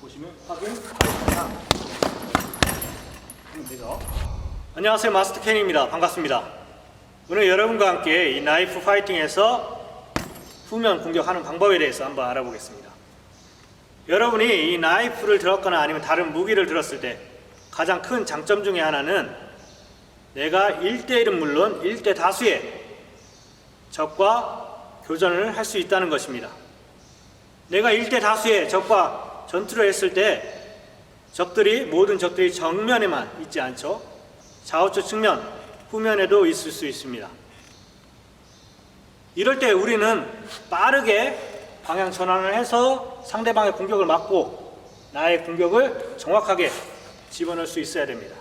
보시면 확인. 하나. 하면 되죠. 안녕하세요 마스터 캔입니다. 반갑습니다. 오늘 여러분과 함께 이 나이프 파이팅에서 후면 공격하는 방법에 대해서 한번 알아보겠습니다. 여러분이 이 나이프를 들었거나 아니면 다른 무기를 들었을 때 가장 큰 장점 중에 하나는 내가 1대1은 물론 1대 다수의 적과 교전을 할 수 있다는 것입니다. 내가 1대 다수의 적과 전투를 했을 때 적들이 모든 적들이 정면에만 있지 않죠. 좌우측 측면, 후면에도 있을 수 있습니다. 이럴 때 우리는 빠르게 방향 전환을 해서 상대방의 공격을 막고 나의 공격을 정확하게 집어넣을 수 있어야 됩니다.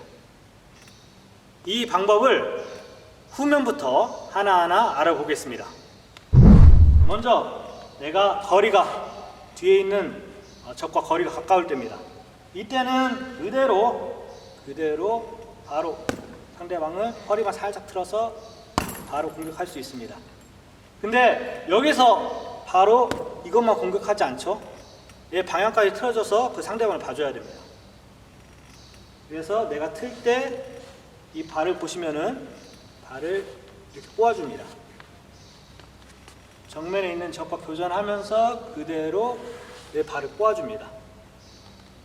이 방법을 후면부터 하나하나 알아보겠습니다. 먼저 내가 거리가 뒤에 있는 어, 적과 거리가 가까울 때입니다. 이때는 그대로 그대로 바로 상대방을 허리만 살짝 틀어서 바로 공격할 수 있습니다. 근데 여기서 바로 이것만 공격하지 않죠? 얘 방향까지 틀어줘서 그 상대방을 봐줘야 됩니다. 그래서 내가 틀 때 이 발을 보시면은 발을 이렇게 꼬아줍니다. 정면에 있는 적과 교전하면서 그대로 내 발을 꼬아줍니다.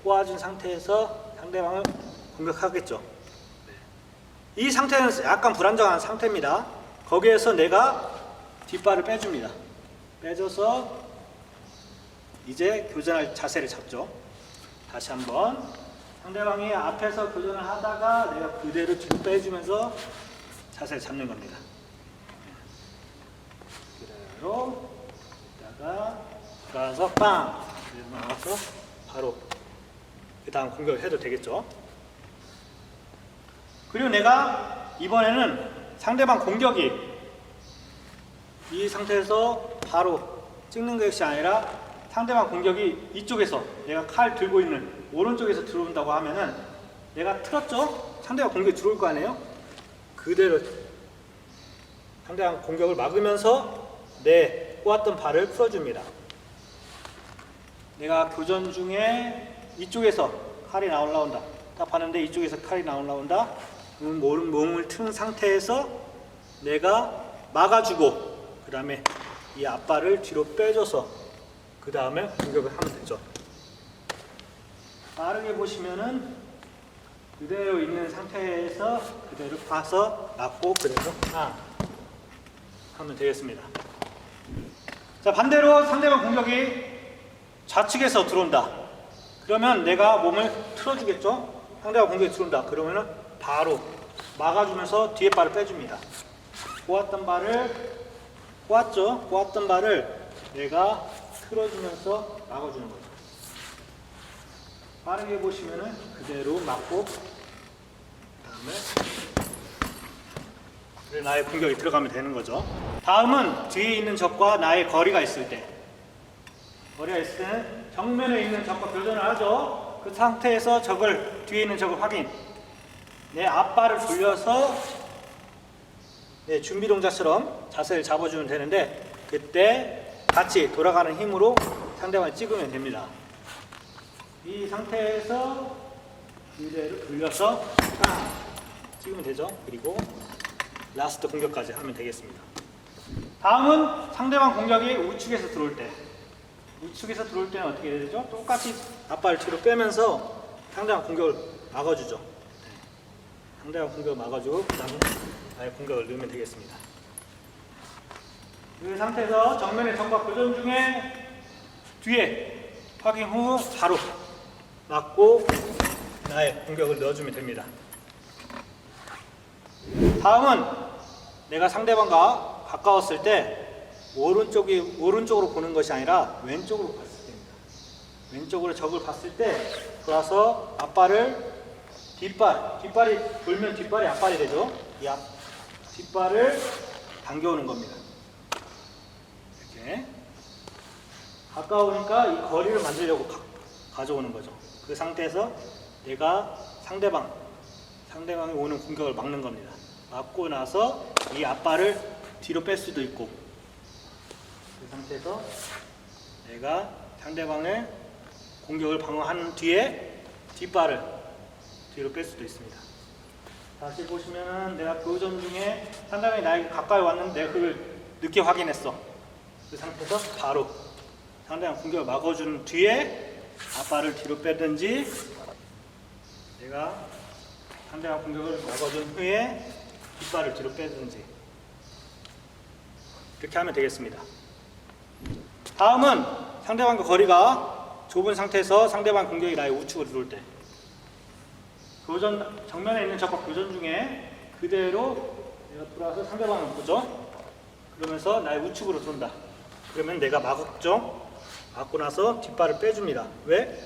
꼬아준 상태에서 상대방을 공격하겠죠. 네. 이 상태는 약간 불안정한 상태입니다. 거기에서 내가 뒷발을 빼줍니다. 빼줘서 이제 교전할 자세를 잡죠. 다시 한번 상대방이 앞에서 교전을 하다가 내가 그대로 뒤로 빼주면서 자세를 잡는 겁니다. 그대로 있다가 가서 빵 그래서 나와서 바로 그 다음 공격을 해도 되겠죠. 그리고 내가 이번에는 상대방 공격이 이 상태에서 바로 찍는 것이 아니라 상대방 공격이 이쪽에서 내가 칼 들고 있는 오른쪽에서 들어온다고 하면은 내가 틀었죠? 상대방 공격이 들어올 거 아니에요? 그대로 상대방 공격을 막으면서 내 꼬았던 발을 풀어줍니다. 내가 교전 중에 이쪽에서 칼이 나올라온다. 딱 봤는데 이쪽에서 칼이 나올라온다. 그럼 몸- 몸을 튼 상태에서 내가 막아주고 그 다음에 이 앞발을 뒤로 빼줘서 그 다음에 공격을 하면 되죠. 빠르게 보시면은 그대로 있는 상태에서 그대로 봐서 맞고 그대로 아 하면 되겠습니다. 자 반대로 상대방 공격이 좌측에서 들어온다. 그러면 내가 몸을 틀어주겠죠? 상대방 공격이 들어온다. 그러면은 바로 막아주면서 뒤에 발을 빼줍니다. 꼬았던 발을 꼬았죠? 꼬았던 발을 내가 틀어주면서 막아주는 거죠. 빠르게 보시면은 그대로 막고 그다음에 나의 공격이 들어가면 되는 거죠. 다음은 뒤에 있는 적과 나의 거리가 있을 때 거리가 있을 때는 정면에 있는 적과 교전을 하죠. 그 상태에서 적을 뒤에 있는 적을 확인. 내 앞발을 돌려서 네, 준비 동작처럼 자세를 잡아주면 되는데 그때 같이 돌아가는 힘으로 상대방을 찍으면 됩니다. 이 상태에서 그대로 돌려서 딱 찍으면 되죠. 그리고 라스트 공격까지 하면 되겠습니다. 다음은 상대방 공격이 우측에서 들어올 때 우측에서 들어올 때는 어떻게 해야 되죠? 똑같이 앞발 뒤로 빼면서 상대방 공격을 막아주죠. 네. 상대방 공격을 막아주고 그 다음에 나의 공격을 넣으면 되겠습니다. 이 상태에서 정면의 적과 교전 중에 뒤에 확인 후 바로 맞고 나의 공격을 넣어주면 됩니다. 다음은 내가 상대방과 가까웠을 때 오른쪽이 오른쪽으로 보는 것이 아니라 왼쪽으로 봤을 때입니다. 왼쪽으로 적을 봤을 때 돌아서 앞발을 뒷발 뒷발이 돌면 뒷발이 앞발이 되죠. 이 앞, 뒷발을 당겨오는 겁니다. 이렇게 가까우니까 이 거리를 만들려고 가, 가져오는 거죠. 그 상태에서 내가 상대방 상대방이 오는 공격을 막는 겁니다. 막고 나서 이 앞발을 뒤로 뺄 수도 있고 그 상태에서 내가 상대방을 공격을 방어한 뒤에 뒷발을 뒤로 뺄 수도 있습니다. 다시 보시면은 내가 교전 중에 상당히 나에게 가까이 왔는데 그걸 늦게 확인했어. 그 상태에서 바로 상대방 공격을 막아준 뒤에 앞발을 뒤로 빼든지 내가 상대방 공격을 막아준 후에 뒷발을 뒤로 빼든지 이렇게 하면 되겠습니다. 다음은 상대방과 거리가 좁은 상태에서 상대방 공격이 나의 우측으로 들어올 때 교전 정면에 있는 적과 교전 중에 그대로 내가 돌아와서 상대방을 보죠. 그러면서 나의 우측으로 쏜다. 그러면 내가 막았죠. 막고 나서 뒷발을 빼줍니다. 왜?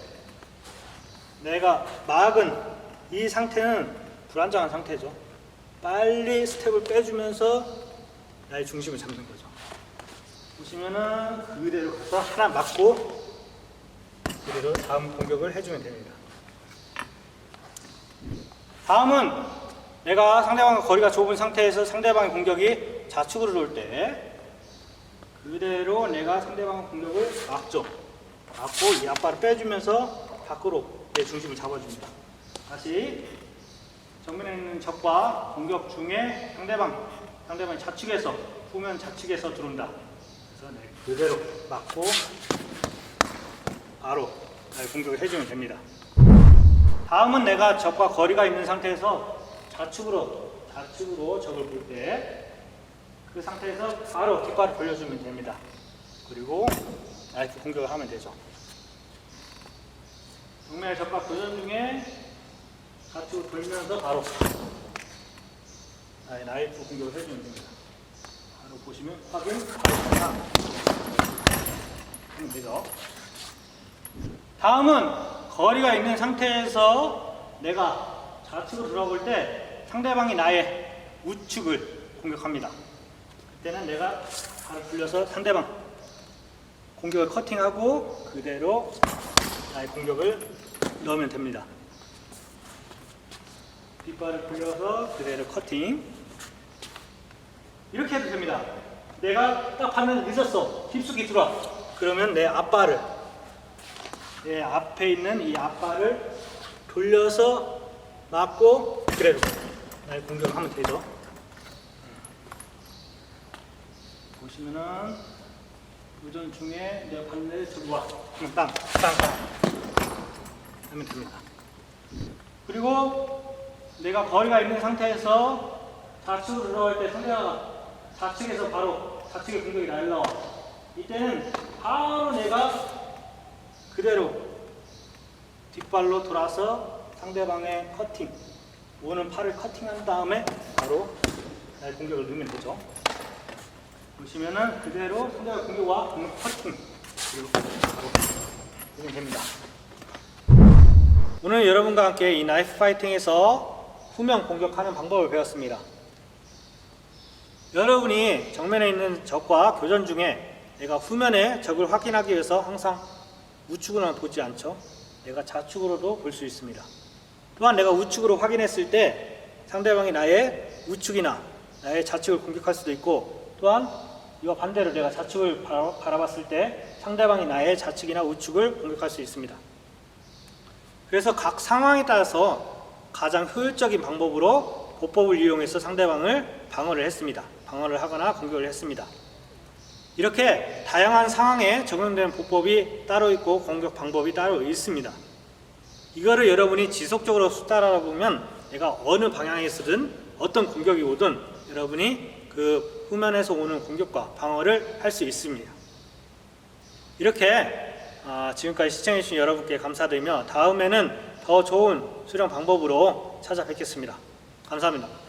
내가 막은 이 상태는 불안정한 상태죠. 빨리 스텝을 빼주면서 나의 중심을 잡는 거죠. 보시면은 그대로 가서 하나 맞고 그대로 다음 공격을 해주면 됩니다. 다음은 내가 상대방과 거리가 좁은 상태에서 상대방의 공격이 좌측으로 돌 때 그대로 내가 상대방 공격을 막죠. 막고 이 앞발을 빼주면서 밖으로 내 중심을 잡아줍니다. 다시 정면에 있는 적과 공격 중에 상대방 상대방이 좌측에서 후면 좌측에서 들어온다. 그래서 내 그대로 막고 바로 나의 공격을 해주면 됩니다. 다음은 내가 적과 거리가 있는 상태에서 좌측으로 좌측으로 적을 볼 때 그 상태에서 바로 뒷발을 벌려주면 됩니다. 그리고 나이프 공격을 하면 되죠. 정면의 적과 교전 중에 좌측으로 돌면서 바로 나이프 공격을 해주면 됩니다. 보시면 확인, 하면 되죠. 다음은 거리가 있는 상태에서 내가 좌측으로 돌아볼 때 상대방이 나의 우측을 공격합니다. 그때는 내가 발을 풀려서 상대방 공격을 커팅하고 그대로 나의 공격을 넣으면 됩니다. 뒷발을 풀려서 그대로 커팅. 이렇게 해도 됩니다. 내가 딱 봤는데 늦었어. 깊숙이 들어와. 그러면 내 앞발을 내 앞에 있는 이 앞발을 돌려서 맞고 그대로 날 공격하면 되죠. 보시면은 도전 중에 내가 봤는데 저기 와. 그럼 땅, 땅, 땅 하면 됩니다. 그리고 내가 거리가 있는 상태에서 좌측으로 들어갈 때 상대가 좌측에서 바로 좌측의 공격이 날라와. 이때는 바로 내가 그대로 뒷발로 돌아서 상대방의 커팅, 오는 팔을 커팅한 다음에 바로 나의 공격을 넣으면 되죠. 보시면은 그대로 상대방 공격과 공격 커팅 그리고 바로 넣으면 됩니다. 오늘 여러분과 함께 이 나이프 파이팅에서 후면 공격하는 방법을 배웠습니다. 여러분이 정면에 있는 적과 교전 중에 내가 후면에 적을 확인하기 위해서 항상 우측으로만 보지 않죠. 내가 좌측으로도 볼 수 있습니다. 또한 내가 우측으로 확인했을 때 상대방이 나의 우측이나 나의 좌측을 공격할 수도 있고 또한 이와 반대로 내가 좌측을 바라- 바라봤을 때 상대방이 나의 좌측이나 우측을 공격할 수 있습니다. 그래서 각 상황에 따라서 가장 효율적인 방법으로 보법을 이용해서 상대방을 방어를 했습니다. 방어를 하거나 공격을 했습니다. 이렇게 다양한 상황에 적용되는 보법이 따로 있고 공격 방법이 따로 있습니다. 이거를 여러분이 지속적으로 따라가 보면 내가 어느 방향에서든 어떤 공격이 오든 여러분이 그 후면에서 오는 공격과 방어를 할 수 있습니다. 이렇게 아, 지금까지 시청해주신 여러분께 감사드리며 다음에는 더 좋은 수령 방법으로 찾아뵙겠습니다. 감사합니다.